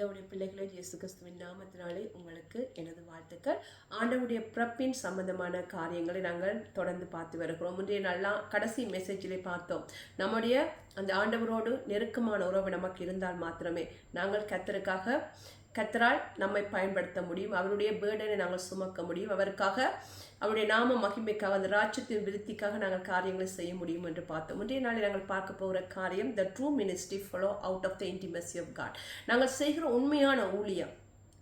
தேவனுடைய பிள்ளைகளே இயேசு கிறிஸ்துவின் நாமத்தினாலே உங்களுக்கு எனது வாழ்த்துக்கள். ஆண்டவுடைய பிறப்பின் சம்பந்தமான காரியங்களை நாங்கள் தொடர்ந்து பார்த்து வருகிறோம். முந்தைய நல்லா கடைசி மெசேஜிலே பார்த்தோம். நம்முடைய அந்த ஆண்டவரோடு நெருக்கமான உறவு நமக்கு இருந்தால் மாத்திரமே நாங்கள் கத்தருக்காக கத்தரால் நம்மை பயன்படுத்த முடியும். அவருடைய பேர்டனை நாங்கள் சுமக்க முடியும். அவருக்காக அவருடைய நாம மகிமைக்காக அந்த ராஜ்யத்தின் விருத்திக்காக நாங்கள் காரியங்களை செய்ய முடியும் என்று பார்த்தோம். இன்றைய நாளில் நாங்கள் பார்க்க போகிற காரியம் the true ministry follow out of the intimacy of god நாங்கள் செய்கிற உண்மையான ஊழியம்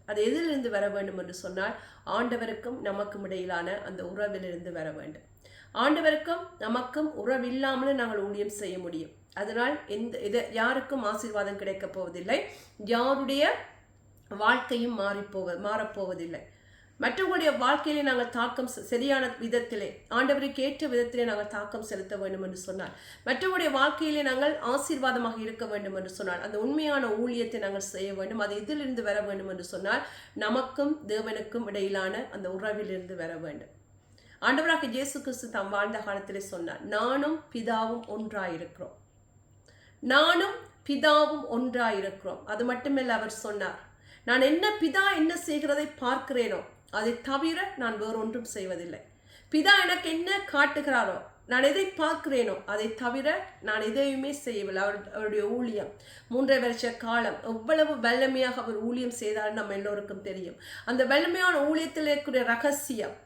அது எதிலிருந்து வர வேண்டும் என்று சொன்னால் ஆண்டவருக்கும் நமக்கும் இடையிலான அந்த உறவிலிருந்து வர வேண்டும். ஆண்டவருக்கும் நமக்கும் உறவில்லாமலும் நாங்கள் ஊழியம் செய்ய முடியும். அதனால் எந்த இது யாருக்கும் ஆசீர்வாதம் கிடைக்கப் போவதில்லை. யாருடைய வாழ்க்கையும் மாறிப்போவ மாறப்போவதில்லை. மற்றவர்களுடைய வாழ்க்கையிலே நாங்கள் தாக்கம் சரியான விதத்திலே ஆண்டவருக்கு ஏற்ற விதத்திலே நாங்கள் தாக்கம் செலுத்த வேண்டும் என்று சொன்னார். மற்றவருடைய வாழ்க்கையிலே நாங்கள் ஆசீர்வாதமாக இருக்க வேண்டும் என்று சொன்னால் அந்த உண்மையான ஊழியத்தை நாங்கள் செய்ய வேண்டும். அது இதிலிருந்து வர வேண்டும் என்று சொன்னால் நமக்கும் தேவனுக்கும் இடையிலான அந்த உறவிலிருந்து வர வேண்டும். ஆண்டவராக இயேசு கிறிஸ்து தாம் வாழ்ந்த காலத்திலே சொன்னார் நானும் பிதாவும் ஒன்றாயிருக்கிறோம். நானும் பிதாவும் ஒன்றாயிருக்கிறோம். அது மட்டுமல்ல அவர் சொன்னார் நான் என்ன பிதா என்ன செய்கிறதை பார்க்கிறேனோ அதை தவிர நான் வேறொன்றும் செய்வதில்லை. பிதா எனக்கு என்ன காட்டுகிறாரோ நான் எதை பார்க்கிறேனோ அதை தவிர நான் எதையுமே செய்யவில்லை. அவர் அவருடைய ஊழியம் மூன்றரை வருஷ காலம் எவ்வளவு வல்லமையாக அவர் ஊழியம் செய்தார் நம்ம எல்லோருக்கும் தெரியும். அந்த வல்லமையான ஊழியத்தில் இருக்கக்கூடிய ரகசியம்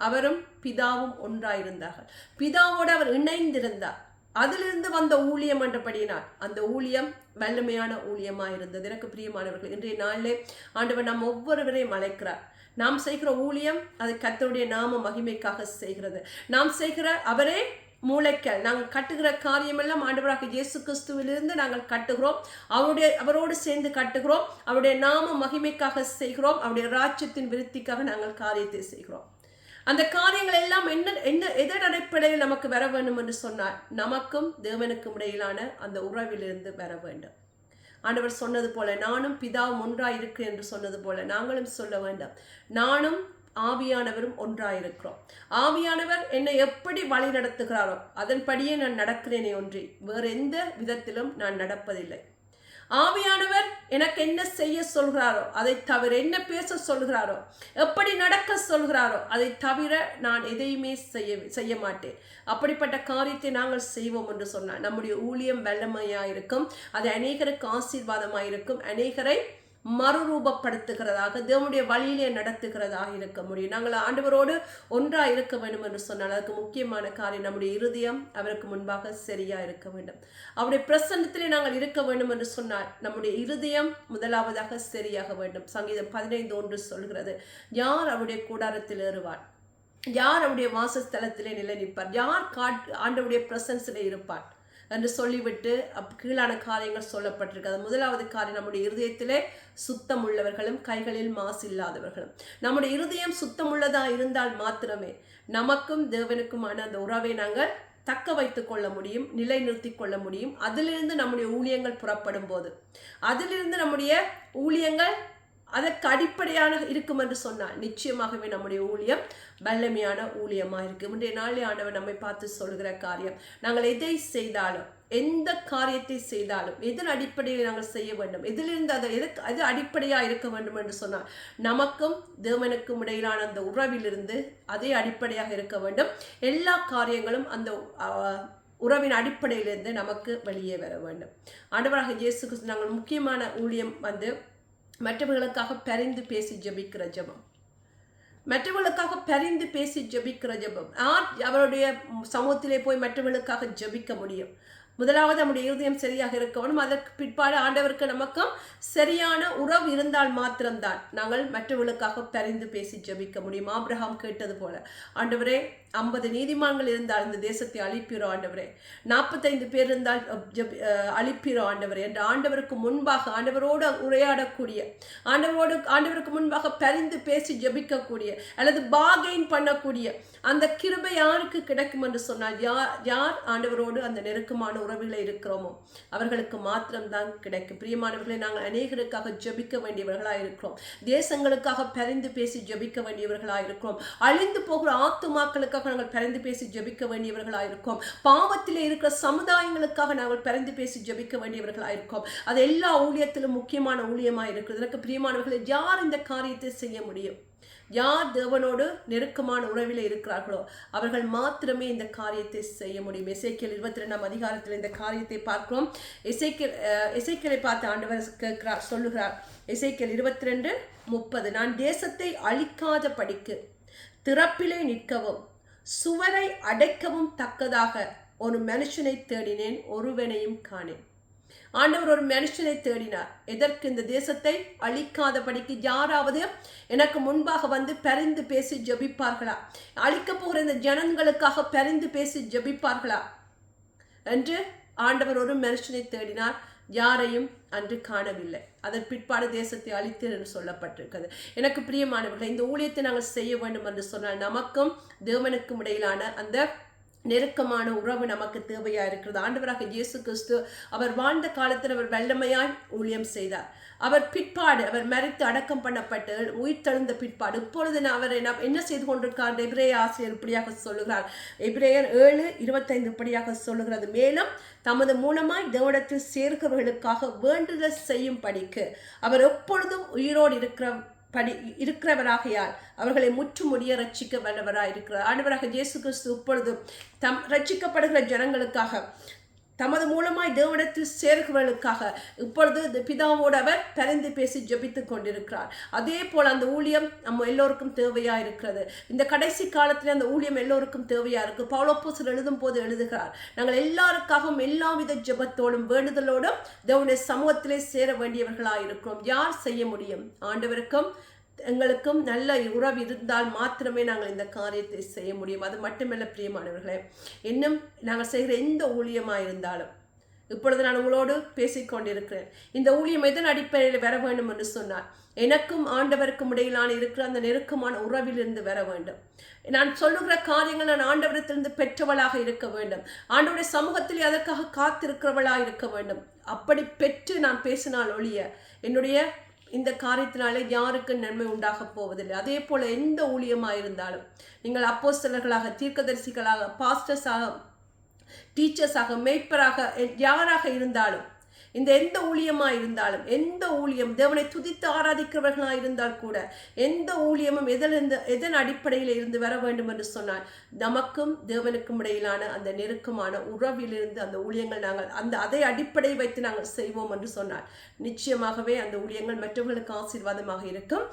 அவரும் பிதாவும் ஒன்றாயிருந்தார்கள். பிதாவோடு அவர் இணைந்திருந்தார். அதிலிருந்து வந்த ஊழியம் என்றபடியினால் அந்த ஊழியம் வல்லமையான ஊழியமாக இருந்தது எனக்கு பிரியமானவர்கள் இன்றைய நாளிலே ஆண்டவர் நாம் ஒவ்வொருவரையும் அழைக்கிறார் நாம் செய்கிற ஊழியம் அது கத்தருடைய நாம மகிமைக்காக செய்கிறது. நாம் செய்கிற அவரே மூளைக்கல். நாங்கள் கட்டுகிற காரியமெல்லாம் ஆண்டவராக இயேசு கிறிஸ்துவிலிருந்து நாங்கள் கட்டுகிறோம். அவருடைய அவரோடு சேர்ந்து கட்டுகிறோம். அவருடைய நாம மகிமைக்காக செய்கிறோம். அவருடைய ராஜ்யத்தின் விருத்திக்காக நாங்கள் காரியத்தை செய்கிறோம். அந்த காரியங்கள் எல்லாம் என்ன என்ன எதன் அடிப்படையில் நமக்கு வர வேண்டும் என்று சொன்னால் நமக்கும் தேவனுக்கும் இடையிலான அந்த உறவிலிருந்து வர வேண்டும். ஆண்டவர் சொன்னது போல நானும் பிதாவும் ஒன்றாய் இருக்கிறேன் என்று சொன்னது போல நாங்களும் சொல்ல வேண்டும். நானும் ஆவியானவரும் ஒன்றாயிருக்கிறோம். ஆவியானவர் என்னை எப்படி வழி நடத்துகிறாரோ அதன்படியே நான் நடக்கிறேனே ஒன்றி வேறு எந்த விதத்திலும் நான் நடப்பதில்லை. ஆவியானவர் எனக்கு என்ன செய்ய சொல்கிறாரோ அதை தவிர என்ன பேச சொல்கிறாரோ எப்படி நடக்க சொல்கிறாரோ அதை தவிர நான் எதையுமே செய்ய செய்ய மாட்டேன். அப்படிப்பட்ட காரியத்தை நாங்கள் செய்வோம் என்று சொன்னார். நம்முடைய ஊழியம் வல்லமையாக இருக்கும் அது அநேகருக்கு ஆசீர்வாதமாக இருக்கும் அநேகரை மறுரூபப்படுத்துகிறதாக தேவனுடைய வழியிலே நடத்துகிறதாக இருக்க முடியும். நாங்கள் ஆண்டவரோடு ஒன்றாக இருக்க வேண்டும் என்று சொன்னால் அதுக்கு முக்கியமான காரியம் நம்முடைய இருதயம் அவருக்கு முன்பாக சரியாக இருக்க வேண்டும். அவருடைய பிரசன்னத்திலே நாங்கள் இருக்க வேண்டும் என்று சொன்னால் நம்முடைய இருதயம் முதலாவதாக சரியாக வேண்டும். சங்கீதம் பதினைந்து ஒன்று சொல்கிறது யார் அவருடைய கூடாரத்தில் ஏறுவார்? யார் அவருடைய வாசஸ்தலத்திலே நிலை நிற்பார் யார் காட் ஆண்டவுடைய பிரசன்ஸில் இருப்பார்? என்று சொல்லிவிட்டு அப் கீழான காரியங்கள் சொல்லப்பட்டிருக்கு. அது முதலாவது காரியம் நம்முடைய இருதயத்திலே சுத்தம் உள்ளவர்களும் கைகளில் மாசு இல்லாதவர்களும். நம்முடைய இருதயம் சுத்தமுள்ளதா இருந்தால் மாத்திரமே நமக்கும் தேவனுக்குமான அந்த உறவை நாங்கள் தக்க வைத்து கொள்ள முடியும் நிலைநிறுத்தி கொள்ள முடியும். அதிலிருந்து நம்முடைய ஊழியங்கள் புறப்படும் போது அதிலிருந்து நம்முடைய ஊழியங்கள் அதற்கு அடிப்படையான இருக்கும் என்று சொன்னால் நிச்சயமாகவே நம்முடைய ஊழியம் வல்லமையான ஊழியமாக இருக்கு. இன்றைய நாளில் ஆண்டவர் நம்மை பார்த்து சொல்கிற காரியம் நாங்கள் எதை செய்தாலும் எந்த காரியத்தை செய்தாலும் எதன் அடிப்படையில் நாங்கள் செய்ய வேண்டும் எதிலிருந்து அதை எதுக்கு அது அடிப்படையாக இருக்க வேண்டும் என்று சொன்னால் நமக்கும் தேவனுக்கும் இடையிலான அந்த உறவிலிருந்து அதே அடிப்படையாக இருக்க வேண்டும். எல்லா காரியங்களும் அந்த உறவின் அடிப்படையிலிருந்து நமக்கு வெளியே வர வேண்டும். ஆண்டவராக இயேசு நாங்கள் முக்கியமான ஊழியம் வந்து மற்றவர்களுக்காக பரிந்து பேசி ஜெபிக்கிற ஜெபம். மற்றவர்களுக்காக பரிந்து பேசி ஜெபிக்கிற ஜெபம். யார் அவருடைய சமூகத்திலே போய் மற்றவர்களுக்காக ஜெபிக்க முடியும்? முதலாவது நம்முடைய இருதயம் சரியாக இருக்கணும் அதற்கு பிற்பாடு ஆண்டவருக்கு நமக்கும் சரியான உறவு இருந்தால் மாத்திரம்தான் நாங்கள் மற்றவர்களுக்காக பரிந்து பேசி ஜெபிக்க முடியும். ஆப்ரஹாம் கேட்டது போல ஆண்டவரே ஐம்பது நீதிமான்கள் இருந்தால் இந்த தேசத்தை அழிப்பீரோ ஆண்டவரே. நாற்பத்தைந்து பேர் இருந்தால் அழிப்பிறோம் அழிப்பீரோ ஆண்டவரே என்று ஆண்டவருக்கு முன்பாக ஆண்டவரோடு உரையாடக்கூடிய ஆண்டவரோடு ஆண்டவருக்கு முன்பாக பரிந்து பேசி ஜெபிக்கக்கூடிய அல்லது பாகெயின் பண்ணக்கூடிய அந்த கிருபை யாருக்கு கிடைக்கும் என்று சொன்னால் யார் யார் ஆண்டவரோடு அந்த நெருக்கமான உறவுகளை இருக்கிறோமோ அவர்களுக்கு மாத்திரம்தான் கிடைக்கும். பிரியமானவர்களை நாங்கள் அநேகருக்காக ஜெபிக்க வேண்டியவர்களாக இருக்கிறோம். தேசங்களுக்காக பரிந்து பேசி ஜெபிக்க வேண்டியவர்களாக இருக்கிறோம். அழிந்து போகிற ஆத்துமாக்களுக்காக நாங்கள் பிறந்து பேசி ஜெபிக்க வேண்டியவர்களாக இருக்கோம் இருக்கிற சமுதாயங்களுக்காக நாங்கள் பிறந்து பேசி ஜெபிக்க வேண்டியவர்களாக இருக்கோம் அது எல்லா ஊழியத்திலும் முக்கியமான ஊழியமாக இருக்கிறது எனக்கு பிரியமானவர்களை யார் இந்த காரியத்தை செய்ய முடியும்? யார் தேவனோடு நெருக்கமான உறவில் இருக்கிறார்களோ அவர்கள் மாத்திரமே இந்த காரியத்தை செய்ய முடியும். இசைக்கியல் இருபத்தி ரெண்டாம் அதிகாரத்தில் இந்த காரியத்தை பார்க்கிறோம். இசைக்கியல் இசைக்கியலை பார்த்து ஆண்டவர் கேட்கிறார் சொல்லுகிறார். இசைக்கியல் இருபத்தி ரெண்டு முப்பது. நான் தேசத்தை அழிக்காத படிக்கு திறப்பிலே நிற்கவும் சுவரை அடைக்கவும் தக்கதாக ஒரு மனுஷனை தேடினேன் ஒருவனையும் காணேன். ஆண்டவர் ஒரு மனுஷனை தேடினார். எதற்கு இந்த தேசத்தை அழிக்காதபடிக்கு யாராவது எனக்கு முன்பாக வந்து பரிந்து பேசி ஜெபிப்பார்களா? அழிக்க போகிற இந்த ஜனங்களுக்காக பரிந்து பேசி ஜெபிப்பார்களா? என்று ஆண்டவர் ஒரு மனுஷனை தேடினார். யாரையும் அன்று காணவில்லை. அதன் பிற்பாடு தேசத்தை அழித்து என்று சொல்லப்பட்டிருக்கிறது. எனக்கு பிரியமானவர்கள் இந்த ஊழியத்தை நாங்கள் செய்ய வேண்டும் என்று சொன்னால் நமக்கும் தேவனுக்கும் இடையிலான அந்த நெருக்கமான உறவு நமக்கு தேவையா இருக்கிறது. ஆண்டவராக இயேசு கிறிஸ்து அவர் வாழ்ந்த காலத்தில் அவர் வல்லமையாய் ஊழியம் செய்தார். அவர் பிற்பாடு அவர் மறைத்து அடக்கம் பண்ணப்பட்டு உயிர் தெழுந்த பிற்பாடு இப்பொழுது நான் அவர் என்ன என்ன செய்து கொண்டிருக்கார் எபிரேய ஆசிரியர் இப்படியாக சொல்லுகிறார். எபிரேயர் ஏழு இருபத்தைந்து இப்படியாக சொல்லுகிறது. மேலும் தமது மூலமாய் தேவடத்தில் சேர்க்கிறவர்களுக்காக வேண்டுதல் செய்யும் படிக்கு அவர் எப்பொழுதும் உயிரோடு இருக்கிற படி இருக்கிறவராகையால் அவர்களை முற்றுமுடிய ரட்சிக்க வல்லவராக இருக்கிறார் ஆண்டவராக இயேசு கிறிஸ்து இப்பொழுதும் தம் ரட்சிக்கப்படுகிற ஜனங்களுக்காக தமது மூலமாய் தேவனிடத்தில் சேர்கிறவர்களுக்காக. இப்பொழுது இந்த பிதாவோடு அவர் பரிந்து பேசி ஜெபித்துக் கொண்டிருக்கிறார். அதே போல் அந்த ஊழியம் நம்ம எல்லோருக்கும் தேவையாக இருக்கிறது. இந்த கடைசி காலத்தில் அந்த ஊழியம் எல்லோருக்கும் தேவையாக இருக்குது பவுலோப்போசர் எழுதும் போது எழுதுகிறார் நாங்கள் எல்லாருக்காகவும் எல்லாவித ஜெபத்தோடும் வேண்டுதலோடும் தேவனுடைய சமூகத்திலே சேர வேண்டியவர்களாக இருக்கிறோம் யார் செய்ய முடியும்? ஆண்டவருக்கும் எங்களுக்கும் நல்ல உறவு இருந்தால் மாத்திரமே நாங்கள் இந்த காரியத்தை செய்ய முடியும். அது மட்டுமல்ல பிரியமானவர்களே இன்னும் நாங்கள் செய்கிற எந்த ஊழியமாக இருந்தாலும் இப்பொழுது நான் உங்களோடு பேசிக்கொண்டிருக்கிறேன் இந்த ஊழியம் எதன் அடிப்படையில் வர வேண்டும் என்று சொன்னார் எனக்கும் ஆண்டவருக்கும் இடையிலான இருக்கிற அந்த நெருக்கமான உறவிலிருந்து வர வேண்டும். நான் சொல்லுகிற காரியங்கள் நான் ஆண்டவரத்திலிருந்து பெற்றவளாக இருக்க வேண்டும். ஆண்டவருடைய சமூகத்தில் அதற்காக காத்திருக்கிறவளாக இருக்க வேண்டும். அப்படி பெற்று நான் பேசினால் ஒழிய என்னுடைய இந்த காரியத்தினாலே யாருக்கு நன்மை உண்டாக போவதில்லை. அதே போல எந்த ஊழியமாக இருந்தாலும் நீங்கள் அப்போஸ்தலர்களாக தீர்க்கதரிசிகளாக பாஸ்டர்ஸாக டீச்சர்ஸாக மேய்ப்பராக யாராக இருந்தாலும் இந்த எந்த ஊழியமா இருந்தாலும் எந்த ஊழியம் தேவனை துதித்து ஆராதிக்கிறவர்களா இருந்தால் கூட எந்த ஊழியமும் எதிலிருந்து எதன் அடிப்படையில் இருந்து வர வேண்டும் என்று சொன்னால் நமக்கும் தேவனுக்கும் இடையிலான அந்த நெருக்கமான உறவிலிருந்து அந்த ஊழியங்கள் நாங்கள் அந்த அதை அடிப்படை வைத்து நாங்கள் செய்வோம் என்று சொன்னால் நிச்சயமாகவே அந்த ஊழியங்கள் மற்றவர்களுக்கு ஆசீர்வாதமாக இருக்கும்.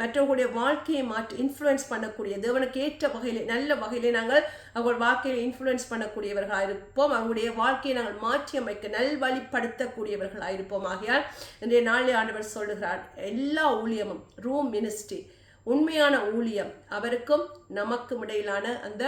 மற்றவர்களுடைய வாழ்க்கையை மாற்றி இன்ஃப்ளூயன்ஸ் பண்ணக்கூடிய தேவனுக்கு ஏற்ற வகையிலே நல்ல வகையிலே நாங்கள் அவர்கள் வாழ்க்கையை இன்ஃப்ளூயன்ஸ் பண்ணக்கூடியவர்களாக இருப்போம். அவங்களுடைய வாழ்க்கையை நாங்கள் மாற்றி அமைக்க நல்வழிப்படுத்தக்கூடியவர்களாக இருப்போம் ஆகையால் இன்றைய நாளில் ஆண்டவர் சொல்லுகிறார் எல்லா ஊழியமும் ரூம் மினிஸ்ட்ரி உண்மையான ஊழியம் அவருக்கும் நமக்கும் இடையிலான அந்த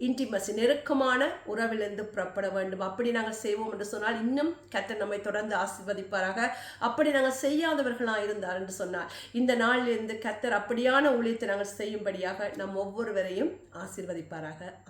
இன்டிமசி நெருக்கமான உறவிலிருந்து புறப்பட வேண்டும். அப்படி நாங்கள் செய்வோம் என்று சொன்னால் இன்னும் கத்தர் நம்மை தொடர்ந்து ஆசிர்வதிப்பாராக. அப்படி நாங்கள் செய்யாதவர்களாக இருந்தார் என்று சொன்னார். இந்த நாளிலிருந்து கத்தர் அப்படியான ஊழியத்தை நாங்கள் செய்யும்படியாக நம் ஒவ்வொருவரையும் ஆசீர்வதிப்பாராக.